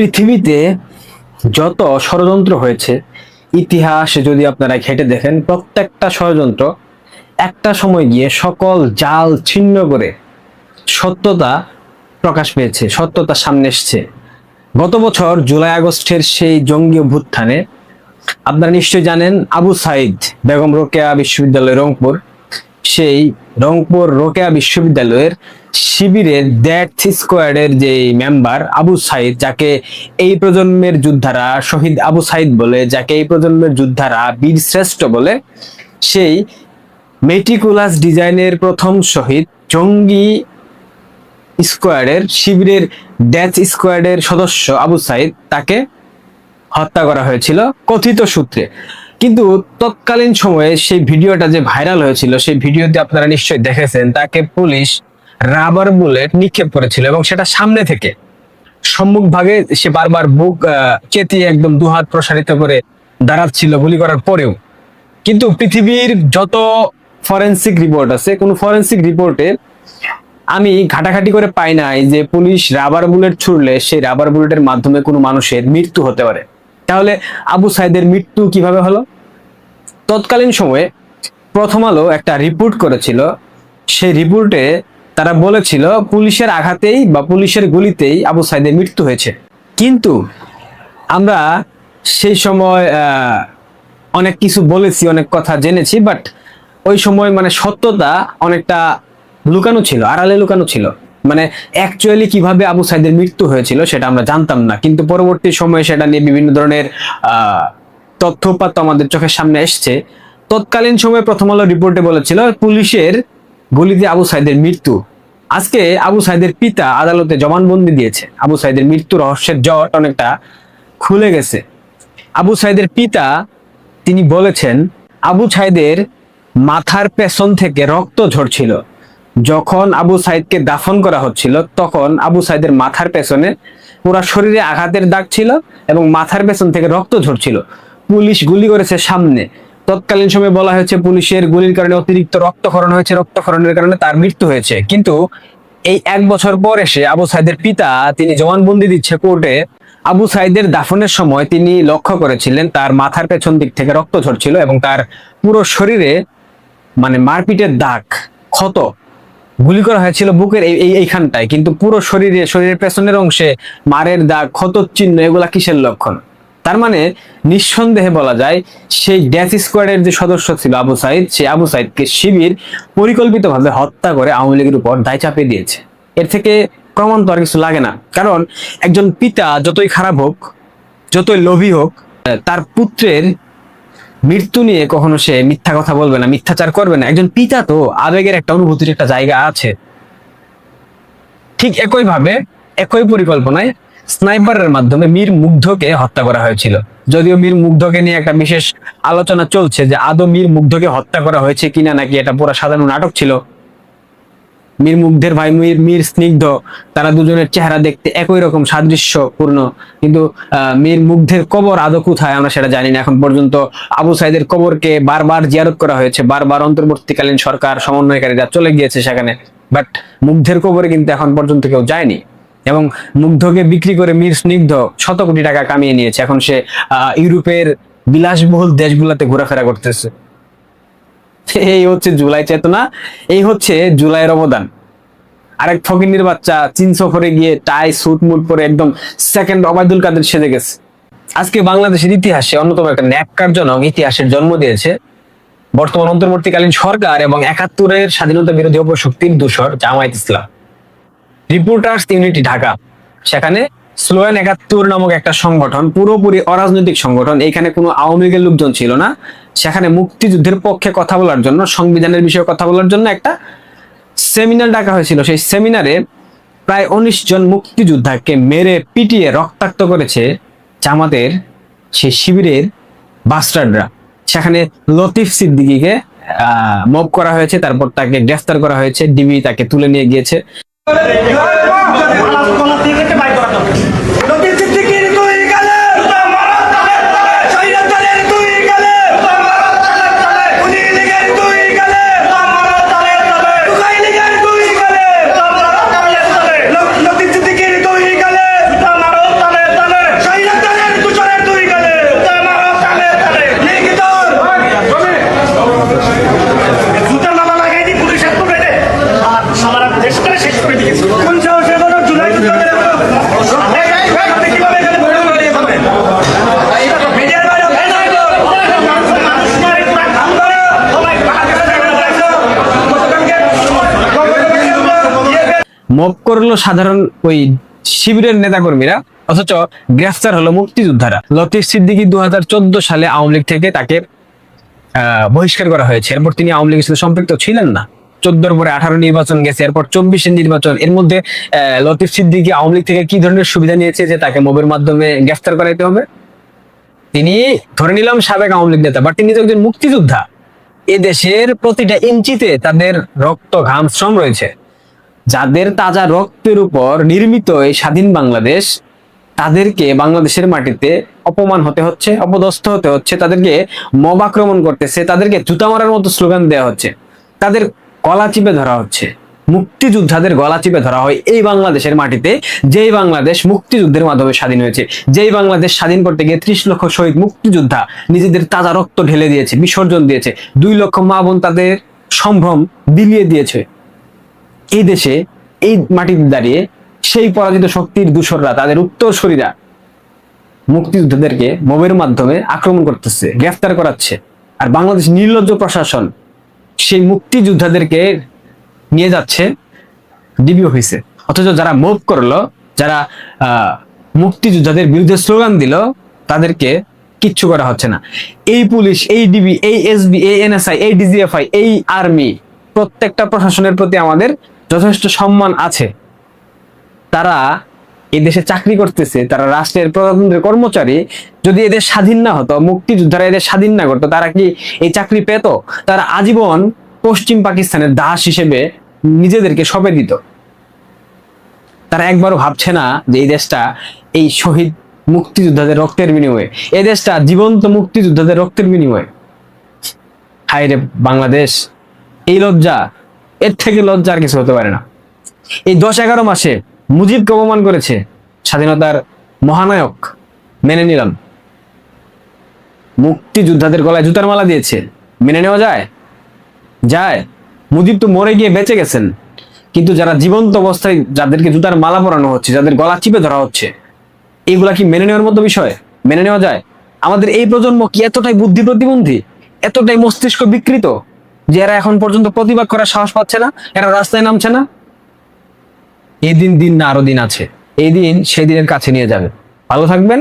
পৃথিবীতে যত ষড়যন্ত্র হয়েছে, ইতিহাসে যদি আপনারা ঘেটে দেখেন, প্রত্যেকটা ষড়যন্ত্র একটা সময় গিয়ে সকল জাল ছিন্ন করে সত্যতা প্রকাশ পেয়েছে, সত্যতা সামনে এসছে। গত বছর জুলাই আগস্টের সেই জঙ্গি অভ্যুত্থানে আপনারা নিশ্চয়ই জানেন আবু সাইদ বেগম রোকেয়া বিশ্ববিদ্যালয় রংপুর। সেই রংপুর রোকেয়া বিশ্ববিদ্যালয়ের শিবিরের দ্যাট স্কোয়াডের যে মেম্বার আবু সাইদ, যাকে এই প্রজন্মের যোদ্ধারা শহীদ আবু সাইদ বলে, যাকে এই প্রজন্মের যোদ্ধারা বীর শ্রেষ্ঠ বলে, সেই মেটিকুলাস ডিজাইনের প্রথম শহীদ জঙ্গি স্কোয়াডের শিবিরের ড্যাচ স্কোয়াডের সদস্য আবু সাইদ, তাকে হত্যা করা হয়েছিল কথিত সূত্রে। কিন্তু তৎকালীন সময়ে সেই ভিডিওটা যে ভাইরাল হয়েছিল, সেই ভিডিওতে আপনারা নিশ্চয়ই দেখেছেন, তাকে পুলিশ রাবার বুলেট নিক্ষেপ করেছিল এবং সেটা সামনে থেকে সম্মুখ ভাগে সে বারবার বুক চেতিয়ে একদম দুহাত প্রসারিত করে দাঁড়াচ্ছিল গুলি করার পরেও। কিন্তু পৃথিবীর যত ফরেন্সিক রিপোর্ট আছে, কোন ফরেন্সিক রিপোর্টে আমি ঘাটাঘাটি করে পাই নাই যে পুলিশ রাবার বুলেট ছুড়লে সেই রাবার বুলেটের মাধ্যমে কোনো মানুষের মৃত্যু হতে পারে। তাহলে আবু সাইদের মৃত্যু কীভাবে হলো? তৎকালীন সময়ে প্রথম আলো একটা রিপোর্ট করেছিল। সেই রিপোর্টে তারা বলেছিল, পুলিশের আঘাতেই বা পুলিশের গুলিতেই আবু সাইদের মৃত্যু হয়েছে। কিন্তু আমরা সেই সময় অনেক কিছু বলেছি, অনেক কথা জেনেছি বাট ওই সময় মানে সত্যতা অনেকটা লুকানো ছিল, আড়ালে লুকানো ছিল। মানে অ্যাকচুয়ালি কীভাবে আবু সাইদের মৃত্যু হয়েছিল সেটা আমরা জানতাম না। কিন্তু পরবর্তী সময়ে সেটা নিয়ে বিভিন্ন ধরনের তথ্যপাত আমাদের চোখের সামনে এসছে। তৎকালীন সময়ে প্রথম আলো রিপোর্টে বলেছিল, পুলিশের গুলিতে আবু সাইদের মৃত্যু। আজকে আবু সাইদের পিতা আদালতে জবানবন্দি দিয়েছে। আবু সাইদের মৃত্যু রহস্যের জট অনেকটা খুলে গেছে। আবু সাইদের পিতা, তিনি বলেছেন, আবু সাইদের মাথার পেছন থেকে রক্ত ঝরছিল। যখন আবু সাইদকে দাফন করা হচ্ছিল, তখন আবু সাইদের মাথার পেছনে পুরা শরীরে আঘাতের দাগ ছিল এবং মাথার পেছন থেকে রক্ত ঝরছিল। পুলিশ গুলি করেছে সামনে। তৎকালীন সময়ে বলা হয়েছে পুলিশের গুলির কারণে অতিরিক্ত রক্তক্ষরণ হয়েছে, রক্তক্ষরণের কারণে তার মৃত্যু হয়েছে। কিন্তু এই এক বছর পর এসে আবু সাইদের পিতা, তিনি জবানবন্দি দিচ্ছে কোর্টে। আবু সাইদের দাফনের সময় তিনি লক্ষ্য করেছিলেন তার মাথার পেছন দিক থেকে রক্ত ঝরছিল এবং তার পুরো শরীরে মানে মারপিটের দাগ, ক্ষত গুলি করা হয়েছিল বুকের এই, এই- এইখানটায়। কিন্তু পুরো শরীরে, শরীরের পেছনের অংশে মারের দাগ ক্ষত চিহ্ন এগুলা কিসের লক্ষণ? তার মানে নিঃসন্দেহে বলা যায়, সেই ড্যাশ স্কোয়াডের যে সদস্য ছিল আবু সাইদ সেই আবু সাইদকে শিবির পরিকল্পিতভাবে হত্যা করে আওয়ামী লীগের উপর দায় চাপিয়ে দিয়েছে। এর থেকে প্রমাণ তো আর কিছু লাগে না। কারণ একজন পিতা যতই খারাপ হোক, যতই লোভী হোক, তার পুত্রের মৃত্যু নিয়ে কখনো সে মিথ্যা কথা বলবে না, মিথ্যাচার করবে না। একজন পিতা তো আবেগের একটা অনুভূতির একটা জায়গা আছে। ঠিক একই ভাবে একই পরিকল্পনায় স্নাইপারের মাধ্যমে মীর মুগ্ধকে হত্যা করা হয়েছিল। যদিও মীর মুগ্ধকে নিয়ে একটা বিশেষ আলোচনা চলছে যে আদৌ মীর মুগ্ধকে হত্যা করা হয়েছে কিনা নাকি এটা পুরো সাধারণ নাটক ছিল। মীর মুগ্ধের ভাই মীর মীর স্নিগ্ধ, তারা দুজনের চেহারা দেখতে একই রকম সাদৃশ্যপূর্ণ। কিন্তু মীর মুগ্ধের কবর আদৌ কোথায় আমরা সেটা জানি না। এখন পর্যন্ত আবু সাইদের কবরকে বারবার জিয়ারত করা হয়েছে। বারবার অন্তর্বর্তীকালীন সরকার সমন্বয়কারীরা চলে গিয়েছে সেখানে। বাট মুগ্ধের কবরে কিন্তু এখন পর্যন্ত কেউ যায়নি। এবং মুগ্ধকে বিক্রি করে মীর স্নিগ্ধ শত কোটি টাকা কামিয়ে নিয়েছে। এখন সে ইউরোপের বিলাসবহুল দেশগুলোতে ঘোরাফেরা করতেছে। এই হচ্ছে জুলাই চেতনা, এই হচ্ছে জুলাইয়ের অবদান আরেক ফকিন্নির বাচ্চা চীন সফরে গিয়ে টাই স্যুট মুট পরে একদম সেকেন্ড ওবায়দুল কাদের সেজে গেছে। আজকে বাংলাদেশের ইতিহাসে অন্যতম একটা ন্যাক্কারজনক ইতিহাসের জন্ম দিয়েছে। বর্তমান অন্তর্বর্তীকালীন সরকার এবং একাত্তরের স্বাধীনতা বিরোধী অপশক্তির দূষর জামায়াত ইসলাম। Reporters unity Dhaka. সেখানে স্লোয়ান একাত্তর নামক একটা সংগঠন, পুরোপুরি অরাজনৈতিক সংগঠন, এখানে কোনো আওয়ামী লীগের লোকজন ছিল না। সেখানে মুক্তিযুদ্ধের পক্ষে কথা বলার জন্য, সংবিধানের বিষয়ে কথা বলার জন্য একটা সেমিনার ডাকা হয়েছিল। সেই সেমিনারে প্রায় উনিশ জন মুক্তিযোদ্ধাকে মেরে, পিটিয়ে রক্তাক্ত করেছে জামাতের সেই শিবিরের বাস্টাররা। সেখানে লতিফ সিদ্দিকীকে মব করা হয়েছে, তারপর তাকে গ্রেফতার করা হয়েছে, ডিবি তাকে তুলে নিয়ে গিয়েছে। নদীর মব করল সাধারণ ওই শিবিরের নেতাকর্মীরা, অথচ গ্রেফতার হলো মুক্তিযোদ্ধারা। লতিফ সিদ্দিকী চোদ্দ সালে আওয়ামী লীগ থেকে তাকে বহিষ্কার করা হয়েছে। এরপর তিনি আওয়ামী লীগের সাথে সম্পৃক্ত ছিলেন না। চোদ্দোর পরে আঠারো নির্বাচন গেছে, এরপর চব্বিশের নির্বাচন। এর মধ্যে লতিফ সিদ্দিকি আওয়ামী লীগ থেকে কি ধরনের সুবিধা নিয়েছে যে তাকে মবের মাধ্যমে গ্রেফতার করাইতে হবে? তিনি, ধরে নিলাম সাবেক আওয়ামী লীগ নেতা, বাট তিনি তো একজন মুক্তিযোদ্ধা। এ দেশের প্রতিটা ইঞ্চিতে তাদের রক্ত, ঘাম, শ্রম রয়েছে। যাদের তাজা রক্তের উপর নির্মিত এই স্বাধীন বাংলাদেশ, তাদেরকে বাংলাদেশের মাটিতে অপমান হতে হচ্ছে, অপদস্থ হতে হচ্ছে, তাদেরকে মব আক্রমণ করতেছে, তাদেরকে জুতা মারার মতো স্লোগান দেওয়া হচ্ছে, তাদের গলা চিপে ধরা হচ্ছে। মুক্তিযোদ্ধাদের গলা চিপে ধরা হয় এই বাংলাদেশের মাটিতে, যেই বাংলাদেশ মুক্তিযুদ্ধের মাধ্যমে স্বাধীন হয়েছে, যেই বাংলাদেশ স্বাধীন করতে গিয়ে ত্রিশ লক্ষ শহীদ মুক্তিযোদ্ধা নিজেদের তাজা রক্ত ঢেলে দিয়েছে, বিসর্জন দিয়েছে, দুই লক্ষ মা বোন তাদের সম্ভ্রম বিলিয়ে দিয়েছে। এই দেশে, এই মাটিতে দাঁড়িয়ে সেই পরাজিত শক্তির দূষররা, তাদের উত্তরসূরিরা মুক্তিযোদ্ধাদেরকে মোবের মাধ্যমে আক্রমণ করতেছে, গ্রেফতার করাচ্ছে। আর বাংলাদেশ নির্লজ্জ প্রশাসন সেই মুক্তিযোদ্ধাদেরকে নিয়ে যাচ্ছে ডিবি অফিসে অথচ যারা মুভ করল, যারা মুক্তিযোদ্ধাদের বিরুদ্ধে স্লোগান দিল, তাদেরকে কিচ্ছু করা হচ্ছে না। এই পুলিশ, এই ডিবি, এই এসবি, এই এনএসআই, এই ডিজিএফআই, এই আর্মি, প্রত্যেকটা প্রশাসনের প্রতি আমাদের যথেষ্ট সম্মান আছে। তারা দেশে চাকরি করতেছে, তারা রাষ্ট্রের প্রজাতন্ত্রের কর্মচারী। যদি এদের স্বাধীন না হতো, মুক্তিযোদ্ধারা এদের স্বাধীন না করতো, তারা কি এই চাকরি পেত? তারা আজীবন পশ্চিম পাকিস্তানের দাস হিসেবে নিজেদেরকে সঁপে দিত। তারা একবারও ভাবছে না যে এই দেশটা এই শহীদ মুক্তিযোদ্ধাদের রক্তের বিনিময়ে, এই দেশটা জীবন্ত মুক্তিযোদ্ধাদের রক্তের বিনিময়ে। হায় রে বাংলাদেশ, এই লজ্জা এর থেকে লজ্জা আর কিছু হতে পারে না। এই দশ এগারো মাসে মুজিবকে অপমান করেছে স্বাধীনতার মহানায়ক মেনে নিলাম। মুক্তিযোদ্ধাদের গলায় জুতার মালা দিয়েছে। মেনে নেওয়া যায়? যায়। মুজিব তো মরে গিয়ে বেঁচে গেছেন। কিন্তু যারা জীবন্ত অবস্থায় যাদেরকে জুতার মালা পরানো হচ্ছে, যাদের গলা চিপে ধরা হচ্ছে, এগুলা কি মেনে নেওয়ার মতো বিষয়? মেনে নেওয়া যায়? আমাদের এই প্রজন্ম কি এতটাই বুদ্ধি প্রতিবন্ধী এতটাই মস্তিষ্ক বিকৃত? যে এরা এখন পর্যন্ত প্রতিবাদ করার সাহস পাচ্ছে না, এরা রাস্তায় নামছে না। এদিন দিন দিন না, আরও দিন আছে। এই দিন সেই দিনের কাছে নিয়ে যাবে। ভালো থাকবেন।